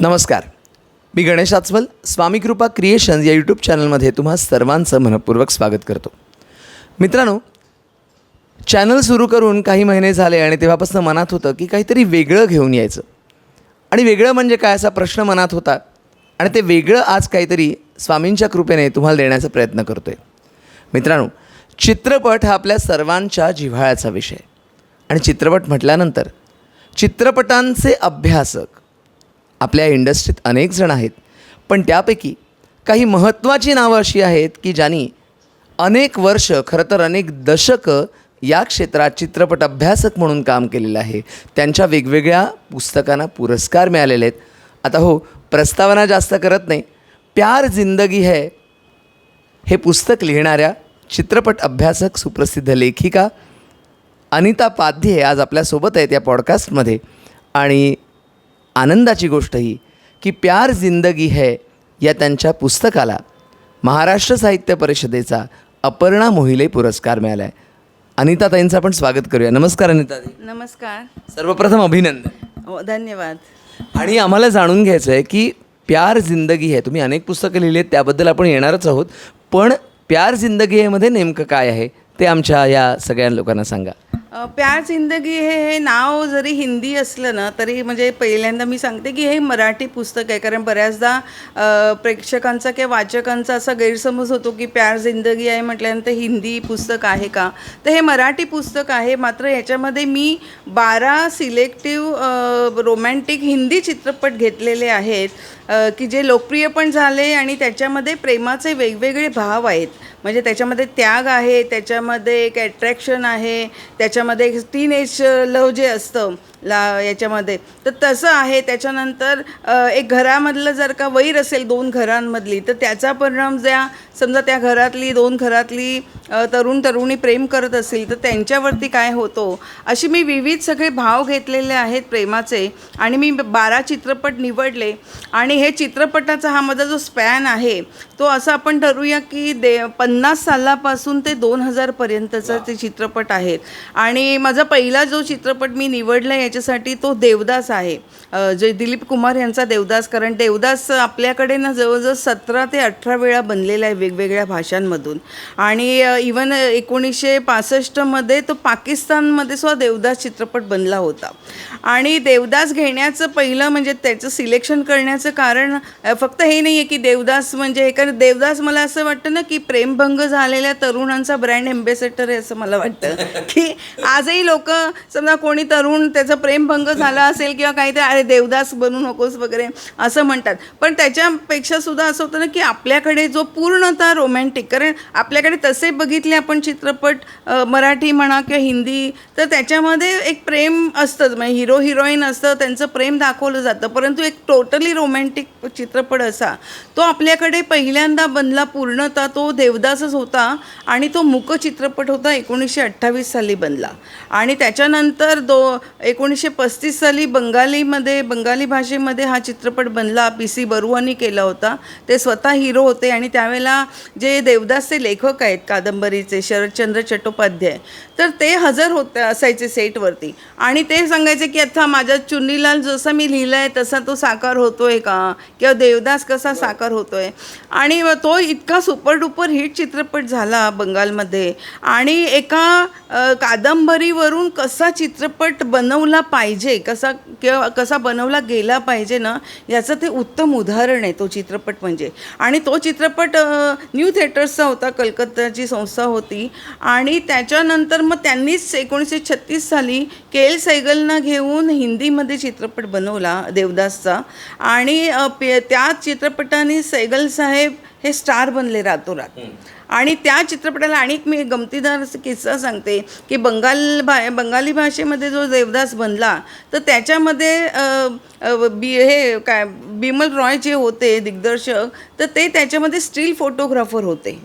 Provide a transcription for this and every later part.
नमस्कार. मी गणेश आचवल स्वामी कृपा क्रिएशन्स या यूट्यूब चॅनलमध्ये तुम्हा सर्वांचं मनपूर्वक स्वागत करतो. मित्रांनो चॅनल सुरू करून काही महिने झाले आणि तेव्हापासून मनात होतं की काहीतरी वेगळं घेऊन यायचं. आणि वेगळं म्हणजे काय असा प्रश्न मनात होता आणि ते वेगळं आज काहीतरी स्वामींच्या कृपेने तुम्हाला देण्याचा प्रयत्न करतो आहे मित्रांनो चित्रपट हा आपल्या सर्वांच्या जिव्हाळ्याचा विषय. आणि चित्रपट म्हटल्यानंतर चित्रपटांचे अभ्यासक आपल्या इंडस्ट्रीत अनेक जण आहेत. पण त्यापैकी काही महत्त्वाची नावं अशी आहेत की ज्यांनी अनेक वर्ष खरं तर अनेक दशकं या क्षेत्रात चित्रपट अभ्यासक म्हणून काम केलेलं आहे. त्यांच्या वेगवेगळ्या पुस्तकांना पुरस्कार मिळालेले आहेत. आता हो प्रस्तावना जास्त करत नाही. प्यार जिंदगी है हे पुस्तक लिहिणाऱ्या चित्रपट अभ्यासक सुप्रसिद्ध लेखिका अनिता पाध्ये आज आपल्यासोबत आहेत या पॉडकास्टमध्ये आणि आनंदाची गोष्ट ही की प्यार जिंदगी है या त्यांच्या पुस्तकाला महाराष्ट्र साहित्य परिषदेचा अपर्णा मोहिले पुरस्कार मिळाला आहे अनिता ताईंचं आपण स्वागत करूया. नमस्कार अनिता नमस्कार. सर्वप्रथम अभिनंदन. हो धन्यवाद. आणि आम्हाला जाणून घ्यायचं आहे की प्यार जिंदगी है तुम्ही अनेक पुस्तकं लिहिली आहेत त्याबद्दल आपण येणारच आहोत. पण प्यार जिंदगी मध्ये नेमकं काय आहे ते आमच्या या सगळ्या लोकांना सांगा. प्यार जिंदगी हे हे नाव जरी हिंदी असलं ना तरी म्हणजे पहिल्यांदा मी सांगते की हे मराठी पुस्तक आहे. कारण बऱ्याचदा प्रेक्षकांचा किंवा वाचकांचा असा गैरसमज होतो की प्यार जिंदगी आहे म्हटल्यानंतर हिंदी पुस्तक आहे का? तर हे मराठी पुस्तक आहे. मात्र याच्यामध्ये मी बारा सिलेक्टिव्ह रोमॅन्टिक हिंदी चित्रपट घेतलेले आहेत की जे लोकप्रिय पण झाले आणि त्याच्यामध्ये प्रेमाचे वेगवेगळे भाव आहेत. म्हणजे त्याच्यामध्ये त्याग आहे त्याच्यामध्ये एक ॲट्रॅक्शन आहे त्याच्या त्याच्यामध्ये एक टीन एज लव जे असतं ला याच्यामध्ये तर तसं आहे. त्याच्यानंतर एक घरामधलं जर का वैर असेल दोन घरांमधली तर त्याचा परिणाम ज्या समजा त्या घरातली दोन घरातली तरुण तरुणी प्रेम करत असेल तर त्यांच्यावरती काय होतो? अशी मी विविध सगळे भाव घेतलेले आहेत प्रेमाचे आणि मी बारा चित्रपट निवडले आणि हे चित्रपटाचा हा माझा जो स्पॅन आहे तो असं आपण ठरवूया की दे पन्नास सालापासून ते दोन हजारपर्यंतचा ते चित्रपट आहेत. आणि माझा पहिला जो चित्रपट मी निवडला याच्यासाठी तो देवदास आहे. जे दिलीप कुमार यांचा देवदास कारण देवदास आपल्याकडे ना जवळजवळ सतरा ते अठरा वेळा बनलेला आहे वेगवेगळ्या भाषांमधून. आणि इवन एकोणीसशे पासष्टमध्ये तो पाकिस्तानमध्ये सुद्धा देवदास चित्रपट बनला होता. आणि देवदास घेण्याचं पहिलं म्हणजे त्याचं सिलेक्शन करण्याचं कारण फक्त हे नाही आहे की देवदास म्हणजे हे कारण देवदास मला असं वाटतं ना की प्रेमभंग झालेल्या तरुणांचा ब्रँड एम्बेसेडर आहे असं मला वाटतं. की आजही लोक समजा कोणी तरुण त्याचा प्रेमभंग झाला असेल किंवा काहीतरी अरे देवदास बनू नकोस वगैरे असं म्हणतात. पण त्याच्यापेक्षा सुद्धा असं होतं ना की आपल्याकडे जो पूर्णतः रोमॅन्टिक कारण आपल्याकडे तसे बघितले आपण चित्रपट मराठी म्हणा किंवा हिंदी तर त्याच्यामध्ये एक प्रेम असतंच म्हणजे हिरो हिरोईन असतं त्यांचं प्रेम दाखवलं जातं. परंतु एक टोटली रोमॅन्टिक चित्रपट असा तो आपल्याकडे पहिल्यांदा बनला पूर्णतः तो देवदासच होता आणि तो मुक चित्रपट होता एकोणीसशे अठ्ठावीस साली बनला. आणि त्याच्यानंतर दो एकोणीसशे पस्तीस साली बंगालीमध्ये बंगाली भाषेमध्ये हा चित्रपट बनला. पी सी बरुवांनी केला होता. ते स्वतः हिरो होते आणि त्यावेळेला जे देवदासचे लेखक आहेत कादंबरीचे शरदचंद्र चट्टोपाध्याय तर ते हजर होते असायचे सेटवरती. आणि ते सांगायचे की आता माझ्या चुन्नीलाल जसा मी लिहिलं आहे तसा तो साकार होतोय का? किंवा देवदास कसा साकार होतोय? आणि तो इतका सुपर डुपर हिट चित्रपट झाला बंगालमध्ये. आणि एका कादंबरीवरून कसा चित्रपट बनवला पाहिजे कसा किंवा कसा बनवला गेला पाहिजे ना याचं ते उत्तम उदाहरण आहे तो चित्रपट म्हणजे. आणि तो चित्रपट न्यू थिएटर्सचा होता कलकत्ताची संस्था होती. आणि त्याच्यानंतर मग त्यांनीच एकोणीसशे छत्तीस साली के एल सैगलना घेऊन हिंदीमध्ये चित्रपट बनवला देवदासचा. आणि त्या चित्रपटाने सैगल साहेब हे स्टार बनले रातोरात. आणि त्या चित्रपटाला आणि एक मी गमतीदार असा किस्सा सांगते की बंगाल भा बंगाली भाषेमध्ये जो देवदास बनला तर त्याच्यामध्ये बी हे काय बिमल रॉय जे होते दिग्दर्शक तर ते त्याच्यामध्ये स्टील फोटोग्राफर होते.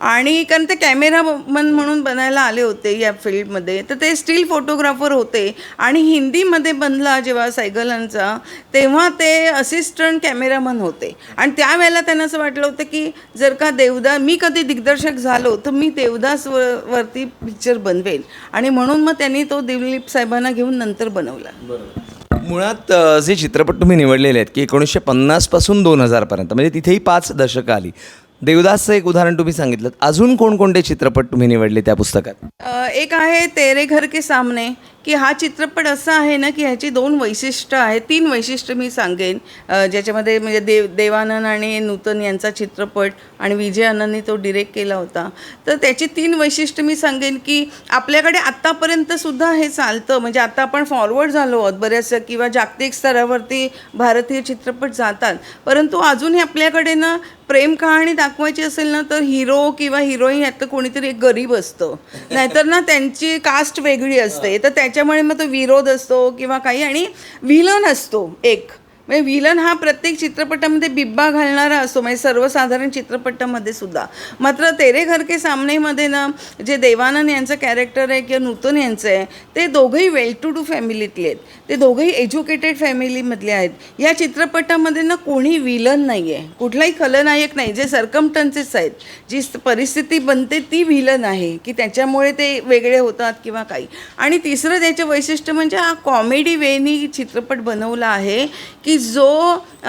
आणि कारण ते कॅमेरामन म्हणून बनायला आले होते या फील्डमध्ये तर ते स्टील फोटोग्राफर होते. आणि हिंदीमध्ये बनला जेव्हा सायगलांचा तेव्हा ते असिस्टंट कॅमेरामन होते. आणि त्यावेळेला त्यांना असं वाटलं होतं की जर का देवदास मी कधी दिग्दर्शक झालो तर मी देवदास व वरती पिक्चर बनवेल आणि म्हणून मग त्यांनी तो दिलीप साहेबांना घेऊन नंतर बनवला. मुळात जे चित्रपट तुम्ही निवडलेले आहेत की एकोणीसशे पन्नासपासून दोन हजारपर्यंत म्हणजे तिथेही पाच दशकं आली. देवदासचं एक उदाहरण तुम्ही सांगितलं. अजून कोणकोणते चित्रपट तुम्ही निवडले त्या पुस्तकात? एक आहे तेरे घर के सामने. की हा चित्रपट असा आहे ना की ह्याची दोन वैशिष्ट्य आहेत. तीन वैशिष्ट्य मी सांगेन. ज्याच्यामध्ये म्हणजे देव देवानंद आणि नूतन यांचा चित्रपट आणि विजय आनंदनी तो डिरेक्ट केला होता. तर त्याची तीन वैशिष्ट्य मी सांगेन की आपल्याकडे आत्तापर्यंत सुद्धा हे चालतं. म्हणजे आता आपण फॉरवर्ड झालो आहोत बऱ्याच किंवा जागतिक स्तरावरती भारतीय चित्रपट जातात. परंतु अजूनही आपल्याकडे ना प्रेम कहाणी दाखवायची असेल ना तर हिरो किंवा हिरोईन यातलं कोणीतरी एक गरीब असतं. नाहीतर ना त्यांची कास्ट वेगळी असते. तर त्या त्याच्यामुळे मग तो विरोध असतो किंवा काही आणि विलन असतो एक. म्हणजे विलन हा प्रत्येक चित्रपटामध्ये बिब्बा घालणारा असतो म्हणजे सर्वसाधारण चित्रपटामध्ये सुद्धा. मात्र तेरे घर के सामनेमध्ये ना जे देवानंद यांचं कॅरेक्टर आहे किंवा नूतन यांचं आहे ते दोघंही वेल टू डू फॅमिलीतले आहेत. ते दोघंही एज्युकेटेड फॅमिलीमधले आहेत. या चित्रपटामध्ये ना कोणी विलन नाही आहे कुठलाही खलनायक नाही जे सरकमटन्सेस आहेत. जी परिस्थिती बनते ती विलन आहे की त्याच्यामुळे ते वेगळे होतात किंवा काही. आणि तिसरं त्याचं वैशिष्ट्य म्हणजे हा कॉमेडी वेनी चित्रपट बनवला आहे की जो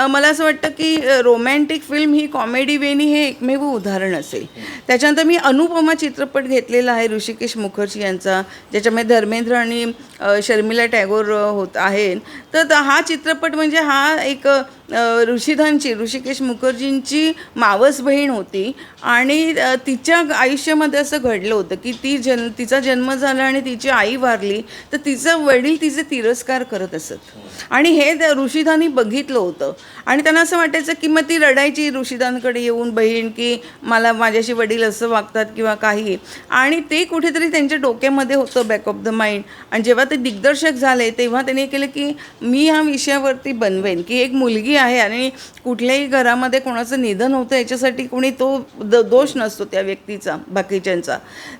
मला असं वाटतं की रोमॅन्टिक फिल्म ही कॉमेडी वेनी हे एकमेव उदाहरण असेल. त्याच्यानंतर मी अनुपमा चित्रपट घेतलेला आहे ऋषिकेश मुखर्जी यांचा ज्याच्यामध्ये धर्मेंद्र आणि शर्मिला टॅगोर होत आहे तर हा चित्रपट म्हणजे हा एक अ, ऋषिधनची ऋषिकेश मुखर्जींची मावस बहीण होती. आणि तिच्या आयुष्यामध्ये असं घडलं होतं की ती जन तिचा जन्म झाला आणि तिची आई वारली तर तिचं वडील तिचे तिरस्कार करत असत. आणि हे त्या ऋषिधानी बघितलं होतं. आणि त्यांना असं वाटायचं की मग ती रडायची ऋषिदांकडे येऊन बहीण की मला माझ्याशी वडील असं वागतात किंवा काही. आणि ते कुठेतरी त्यांच्या डोक्यामध्ये होतं बॅक ऑफ द माइंड आणि जेव्हा ते दिग्दर्शक झाले तेव्हा त्यांनी केलं की मी ह्या विषयावरती बनवेन. की एक मुलगी आहे आणि कुठल्याही घरामध्ये कोणाचं निधन होतं याच्यासाठी कोणी तो द दोष नसतो त्या व्यक्तीचा बाकीच्यांचा.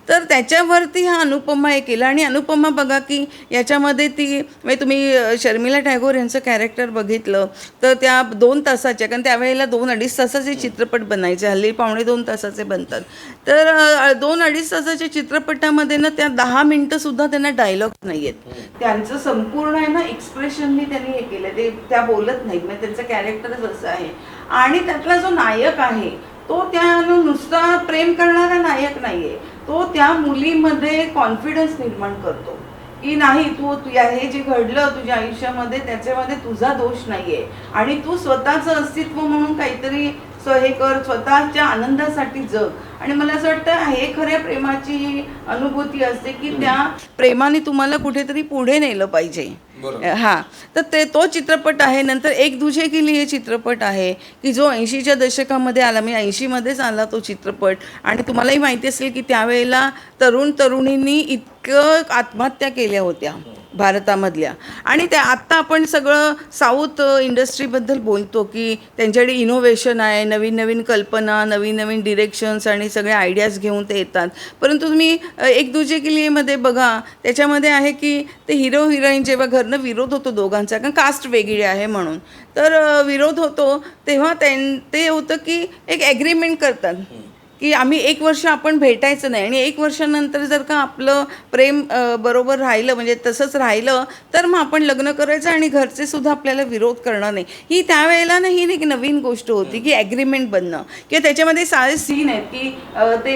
तर त्याच्यावरती हा अनुपमा हे केला. आणि अनुपमा बघा की याच्यामध्ये ती म्हणजे तुम्ही शर्मिला टॅगोर यांचं कॅरेक्टर बघितलं तर त्या दोन तासाच्या कारण त्यावेळेला दोन अडीच तासाचे चित्रपट बनायचे हल्ली पावणे दोन तासाचे बनतात. तर दोन अडीच तासाच्या चित्रपटामध्ये ना त्या दहा मिनटंसुद्धा त्यांना डायलॉग नाही आहेत त्यांचं संपूर्ण आहे ना एक्सप्रेशननी त्यांनी हे केलं. ते त्या बोलत नाहीत. म्हणजे त्यांचं कॅरेक्टरच असं आहे. आणि त्यातला जो नायक आहे तो त्या नुसता प्रेम करणारा नायक नाहीये. तो त्या मुलीमध्ये कॉन्फिडन्स निर्माण करतो. की नाही तू तुझ्या हे जे घडलं तुझ्या आयुष्यामध्ये त्याच्यामध्ये तुझा दोष नाहीये. आणि तू स्वतःचं अस्तित्व म्हणून काहीतरी स्व- हे कर स्वतःच्या आनंदासाठी जग. आणि मला असं वाटतं हे खऱ्या प्रेमाची अनुभूती असते की त्या प्रेमाने तुम्हाला कुठेतरी पुढे नेलं पाहिजे. हा. तर ते तो चित्रपट आहे. नंतर एक दुजे के लिए चित्रपट आहे की जो ऐंशीच्या दशकामध्ये आला. म्हणजे ऐंशीमध्येच आला तो चित्रपट. आणि तुम्हालाही माहिती असेल की त्यावेळेला तरुण तरुणींनी इतकं आत्महत्या केल्या होत्या भारतामधल्या. आणि त्या आत्ता आपण सगळं साऊथ इंडस्ट्रीबद्दल बोलतो की त्यांच्याकडे इनोव्हेशन आहे नवीन नवीन कल्पना नवीन नवीन डिरेक्शन्स आणि सगळे आयडियाज घेऊन ते येतात. परंतु तुम्ही एक दुजे किल्लीमध्ये बघा त्याच्यामध्ये आहे की ते हिरो हिरोईन जेव्हा घरनं विरोध होतो दोघांचा कारण कास्ट वेगळी आहे म्हणून. तर विरोध होतो तेव्हा त्यां ते होतं की एक ॲग्रीमेंट करतात. की आम्ही एक वर्ष आपण भेटायचं नाही. आणि एक वर्षानंतर जर का आपलं प्रेम बरोबर राहिलं म्हणजे तसंच राहिलं तर मग आपण लग्न करायचं आणि घरचे सुद्धा आपल्याला विरोध करणार नाही. ही त्यावेळेला ना ही एक नवीन गोष्ट होती की ॲग्रीमेंट बनणं. किंवा त्याच्यामध्ये सारे सीन आहेत की ते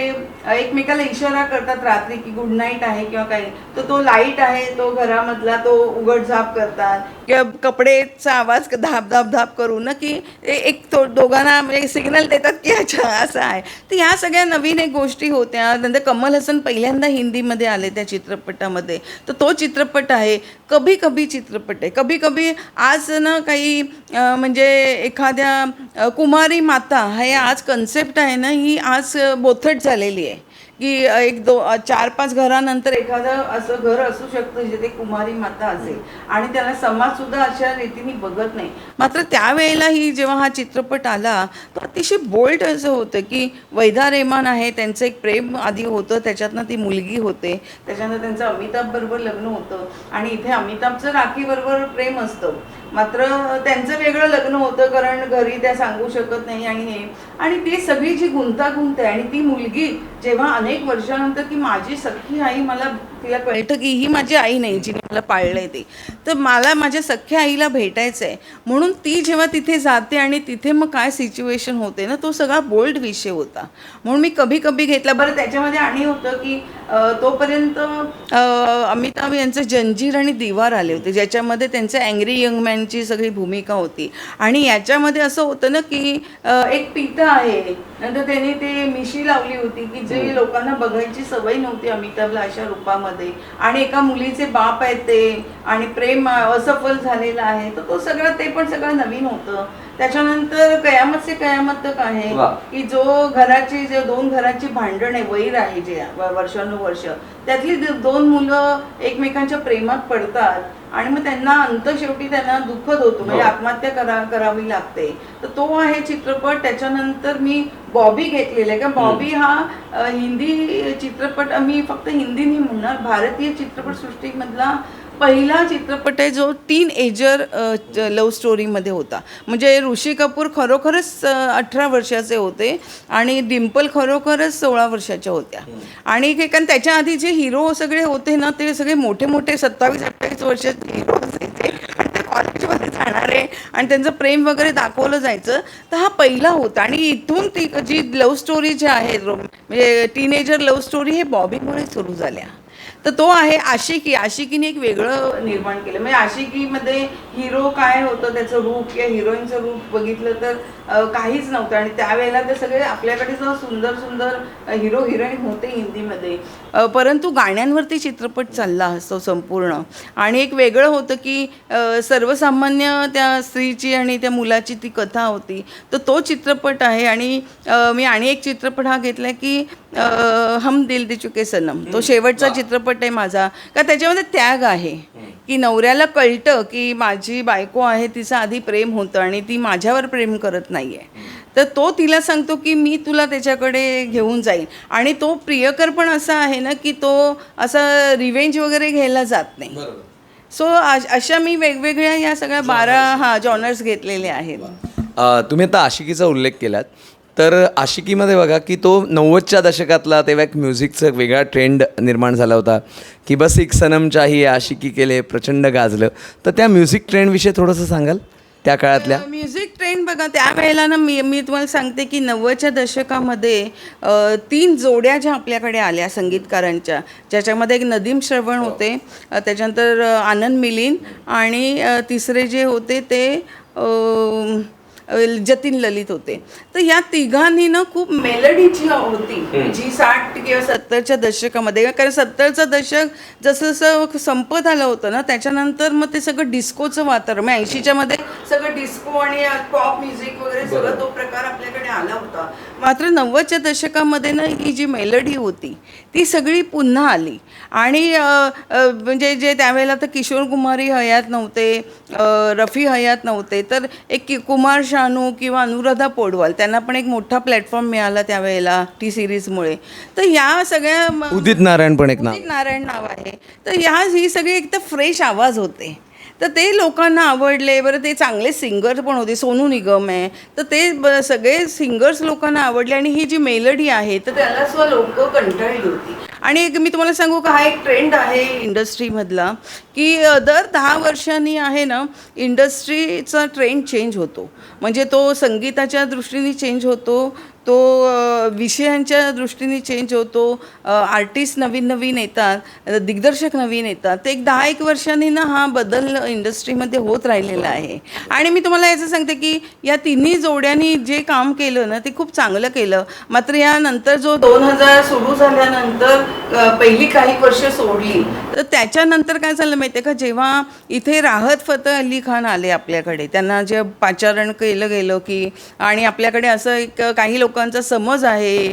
एकमेकाला इशारा करतात रात्री की गुड नाईट आहे किंवा काही. तर तो लाइट आहे तो घरामधला तो उघडझाप करतात. किंवा कपडेचा आवाज धाप धाप धाप करून ना की एक तो दोघांना म्हणजे सिग्नल देतात की अच्छा असं आहे. तर ह्या सगळ्या नवीन एक गोष्टी होत्या. नंतर कमल हसन पहिल्यांदा हिंदीमध्ये आले त्या चित्रपटामध्ये. तर तो चित्रपट आहे कभी कभी चित्रपट आहे. कभी कभी आज ना काही म्हणजे एखाद्या कुमारी माता हे आज कन्सेप्ट आहे ना ही आज बोथट झालेली आहे. की एक दो चार पाच घरानंतर एखादं असं घर असू शकतं जिथे कुमारी माता असेल. आणि त्याला समाज सुद्धा अशा रीतीने बघत नाही. मात्र त्यावेळेला ही जेव्हा हा चित्रपट आला तो अतिशय बोल्ड असं होतं की वैदा रेमान आहे त्यांचं एक प्रेम आधी होतं त्याच्यातनं ती मुलगी होते त्याच्यानंतर त्यांचं अमिताभ बरोबर लग्न होतं आणि इथे अमिताभचं राखीबरोबर प्रेम असतं. मात्र त्यांचं वेगळं लग्न होतं कारण घरी त्या सांगू शकत नाही आणि हे. आणि ती सगळी जी गुंतागुंत आहे आणि ती मुलगी जेव्हा अनेक वर्षानंतर की माझी सख्खी आई मला तिला कळतं की ही माझी आई नाही जिने मला पाळलंय ते. तर मला माझ्या सख्या आईला भेटायचं आहे म्हणून ती जेव्हा तिथे जाते आणि तिथे मग काय सिच्युएशन होते ना तो सगळा बोल्ड विषय होता. म्हणून मी कभी कभी घेतला. बरं त्याच्यामध्ये आणि होतं की तोपर्यंत अमिताभ यांचं जंजीर आणि दिवार आले होते ज्याच्यामध्ये त्यांचं अँग्री यंग मॅनची सगळी भूमिका होती. आणि याच्यामध्ये असं होतं ना की एक पिता आहे. नंतर त्यांनी ते मिशी लावली होती की जे लोकांना बघायची सवय नव्हती अमिताभला अशा रूपामध्ये. आणि एका मुलीचे बाप आहेत ते आणि प्रेम असफल झालेलं आहे. तर तो सगळं ते पण सगळं नवीन होतं. त्याच्यानंतर कयामत से कयामत तक आहे. की जो घराची जे दोन घराची भांडण आहे वैर आहे जे वर्षानुवर्ष त्यातली दोन मुलं एकमेकांच्या प्रेमात पडतात. आणि मग त्यांना अंत शेवटी त्यांना दुःखद होतो म्हणजे आत्महत्या करा करावी लागते. तर तो आहे चित्रपट. त्याच्यानंतर मी बॉबी घेतलेला आहे. का बॉबी हा हिंदी चित्रपट मी फक्त हिंदी नाही म्हणणार भारतीय चित्रपटसृष्टीमधला पहिला चित्रपट आहे जो टीन एजर लव्ह स्टोरीमध्ये होता. म्हणजे ऋषी कपूर खरोखरच अठरा वर्षाचे होते आणि डिम्पल खरोखरच सोळा वर्षाच्या होत्या. आणि हे कारण त्याच्या आधी जे हिरो सगळे होते ना ते सगळे मोठे मोठे सत्तावीस अठ्ठावीस वर्षाचे हिरो असायचे. कॉलेजमध्ये जाणारे आणि त्यांचं प्रेम वगैरे दाखवलं जायचं. तर हा पहिला होता. आणि इथून ती जी लव्ह स्टोरी जी आहे रो- म्हणजे टीनेजर लव्ह स्टोरी हे बॉबीमुळे सुरू झाल्या. तर तो आहे आशिकी. आशिकीने एक वेगळं निर्माण केलं. म्हणजे आशिकीमध्ये हिरो काय होतं त्याचं रूप किंवा हिरोईनचं रूप बघितलं तर काहीच नव्हतं. आणि त्यावेळेला ते सगळे आपल्याकडे जो सुंदर सुंदर हिरो हिरोईन होते हिंदीमध्ये. परंतु गाण्यांवरती चित्रपट चालला असतो संपूर्ण. आणि एक वेगळं होतं की सर्वसामान्य त्या स्त्रीची आणि त्या मुलाची ती कथा होती. तर तो चित्रपट आहे. आणि मी आणि एक चित्रपट हा घेतला की हम दिल दे चुके सनम. तो शेवटचा चित्रपट आहे माझा. का त्याच्यामध्ये त्याग आहे. की नवऱ्याला कळतं की माझी बायको आहे तिचं आधी प्रेम होतं आणि ती माझ्यावर प्रेम करत नाही आहे तर तो तिला सांगतो की मी तुला त्याच्याकडे घेऊन जाईन. आणि तो प्रियकर पण असा आहे ना की तो असा रिवेंज वगैरे घ्यायला जात नाही. सो अशा मी वेगवेगळ्या या सगळ्या बारा हा जॉनर्स घेतलेले आहेत. तुम्ही आता आशिकीचा उल्लेख केलात. तर आशिकीमध्ये बघा की तो नव्वदच्या दशकातला तेव्हा एक म्युझिकचा एक वेगळा ट्रेंड निर्माण झाला होता. की बस एक सनमच्याही आशिकी केले प्रचंड गाजलं. तर त्या म्युझिक ट्रेंडविषयी थोडंसं सांगाल? त्या काळातल्या? म्युझिक ट्रेंड बघा त्यावेळेला ना मी मी तुम्हाला सांगते की नव्वदच्या दशकामध्ये तीन जोड्या ज्या आपल्याकडे आल्या संगीतकारांच्या. ज्याच्यामध्ये एक नदीम श्रवण होते त्याच्यानंतर आनंद मिलिन आणि तिसरे जे होते ते जतीन ललित होते. तर या तिघांनी ना खूप मेलडी जी होती जी साठ किंवा सत्तरच्या दशकामध्ये कारण सत्तरचं दशक जसं जसं संपत आलं होतं ना त्याच्यानंतर मग ते सगळं डिस्कोचं वातावरण मग ऐंशीच्या मध्ये सगळं डिस्को आणि पॉप म्युझिक वगैरे सगळं तो प्रकार आपल्याकडे आला होता. मात्र नव्वदच्या दशकामध्ये ना ही जी मेलडी होती ती सगळी पुन्हा आली. आणि म्हणजे जे त्यावेळेला तर किशोर कुमारी हयात नव्हते रफी हयात नव्हते तर एक कि- कुमार शानू किंवा अनुराधा पोडवाल त्यांना पण एक मोठा प्लॅटफॉर्म मिळाला त्यावेळेला टी सिरीजमुळे. तर या सगळ्या उदित नारायण पण एक नाव. उदित नारायण नाव आहे. तर ह्या ही सगळी एक तर फ्रेश आवाज होते. तर ते लोकांना आवडले. बरं ते चांगले सिंगर पण होते सोनू निगम आहे. तर ते ब- सगळे सिंगर्स लोकांना आवडले आणि ही जी मेलडी आहे तर त्याला सुद्धा लोक कंटाळली होती. आणि एक मी तुम्हाला सांगू का हा एक ट्रेंड आहे इंडस्ट्रीमधला की दर दहा वर्षांनी आहे ना इंडस्ट्रीचा ट्रेंड चेंज होतो. म्हणजे तो संगीताच्या दृष्टीने चेंज होतो तो विषयांच्या दृष्टीने चेंज होतो. आर्टिस्ट नवीन नवीन येतात दिग्दर्शक नवीन येतात. ते एक दहा एक वर्षांनी ना हा बदल इंडस्ट्रीमध्ये होत राहिलेला आहे. आणि मी तुम्हाला याचं सांगते की या तिन्ही जोड्यांनी जे काम केलं ना ते खूप चांगलं केलं. मात्र यानंतर जो दोन हजार सुरू झाल्यानंतर पहिली काही वर्ष सोडली तर त्याच्यानंतर काय झालं माहिती आहे का? जेव्हा इथे राहत फतह अली खान आले आपल्याकडे त्यांना जे पाचारण केलं गेलं की आणि आपल्याकडे असं एक काही लोकांचा समज आहे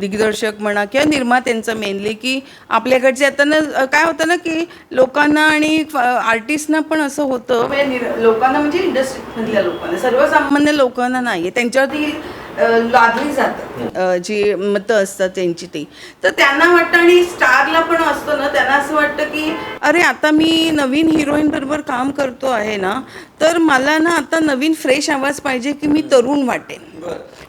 दिग्दर्शक म्हणा किंवा निर्मात्यांचा मेनली की आपल्याकडचे आता ना काय होतं ना की लोकांना आणि आर्टिस्टना पण असं होतं म्हणजे लोकांना म्हणजे इंडस्ट्रीमधल्या लोकांना सर्वसामान्य लोकांना नाही आहे त्यांच्यावरती लादली जातात. अ, जी मतं असतात त्यांची ती. तर त्यांना वाटतं आणि स्टारला पण असतं ना त्यांना असं वाटतं की अरे आता मी नवीन हिरोईन बरोबर काम करतो आहे ना तर मला ना आता नवीन फ्रेश आवाज पाहिजे की मी तरुण वाटेन.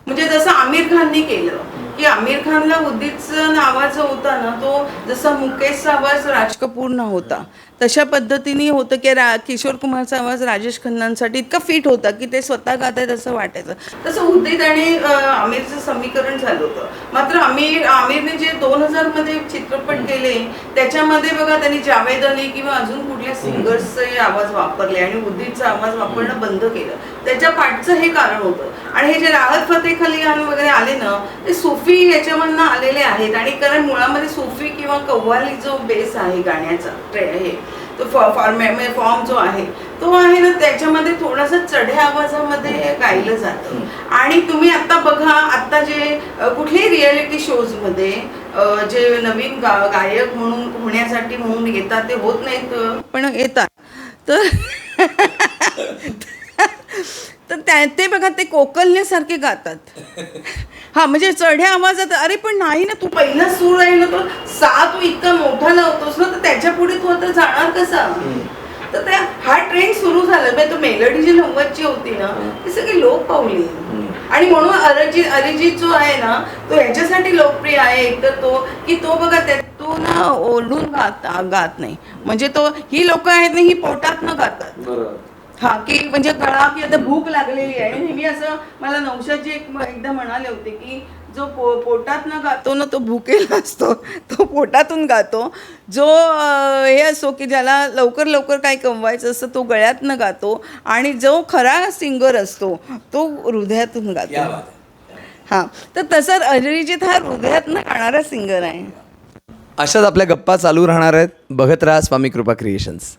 म्हणजे जसं आमिर खाननी केलं की आमिर खानला उदितचा आवाज होता ना तो जसा मुकेशचा आवाज राज कपूरना होता. तशा पद्धतीने होतं की रा किशोर कुमारचा आवाज राजेश खन्नांसाठी इतका फिट होता की ते स्वतः गात आहेत असं वाटायचं. तसं उदित आणि आमिरचं समीकरण झालं होतं. मात्र आमिर आमिरने जे दोन हजारमध्ये चित्रपट केले त्याच्यामध्ये बघा त्यांनी जावेद अली किंवा अजून कुठल्या सिंगर्सचे आवाज वापरले आणि उदितचा आवाज वापरणं बंद केलं. त्याच्या पाठचं हे कारण होतं. आणि हे जे राहत फतेह अली खान वगैरे आले ना ते सुफी याच्यामधनं आलेले आहेत आणि कारण मुळामध्ये सुफी किंवा कव्वाली जो बेस आहे गाण्याचा ट्रे हे तो फॉर्म फॉर्म जो आहे तो आहे ना त्याच्यामध्ये थोडासा चढ्या आवाजामध्ये गायलं जातं. आणि तुम्ही आता बघा आता जे कुठल्याही रियालिटी शोजमध्ये जे नवीन गा गायक म्हणून होण्यासाठी म्हणून येतात ते होत नाहीत पण येतात. तर तर त्या ते बघा ते कोकलण्यासारखे गातात. हा म्हणजे चढ्या आवाजात अरे पण नाही ना तू पहिला सूर आहे ना तो सा तू इतका मोठा लावतोस ना तर त्याच्या पुढे तू आता जाणार कसा? तर त्या हा ट्रेंड सुरू झाला. म्हणजे तो मेलडी जी नव्वदची होती ना ती सगळी लोक पावली. आणि म्हणून अरिजित अरिजित जो आहे ना तो ह्याच्यासाठी लोकप्रिय आहे. एक तर तो की तो बघा त्या तो ना ओरडून गात गात नाही. म्हणजे तो ही लोक आहेत ना ही पोटात न गातात. हा की म्हणजे गळा की आता भूक लागलेली आहे. नेहमी असं मला नवशाची एक एकदा म्हणाले होते की जो पो पोटात न गातो ना तो भुकेला असतो. तो पोटातून गातो. जो हे असो की ज्याला लवकर लवकर काही कमवायचं असतं तो गळ्यातनं गातो. आणि जो खरा सिंगर असतो तो हृदयातून गातो. हां तर तसं अरिजित हा हृदयातनं गाणारा सिंगर आहे. अशाच आपल्या गप्पा चालू राहणार आहेत. बघत राहा स्वामी कृपा क्रिएशन्स.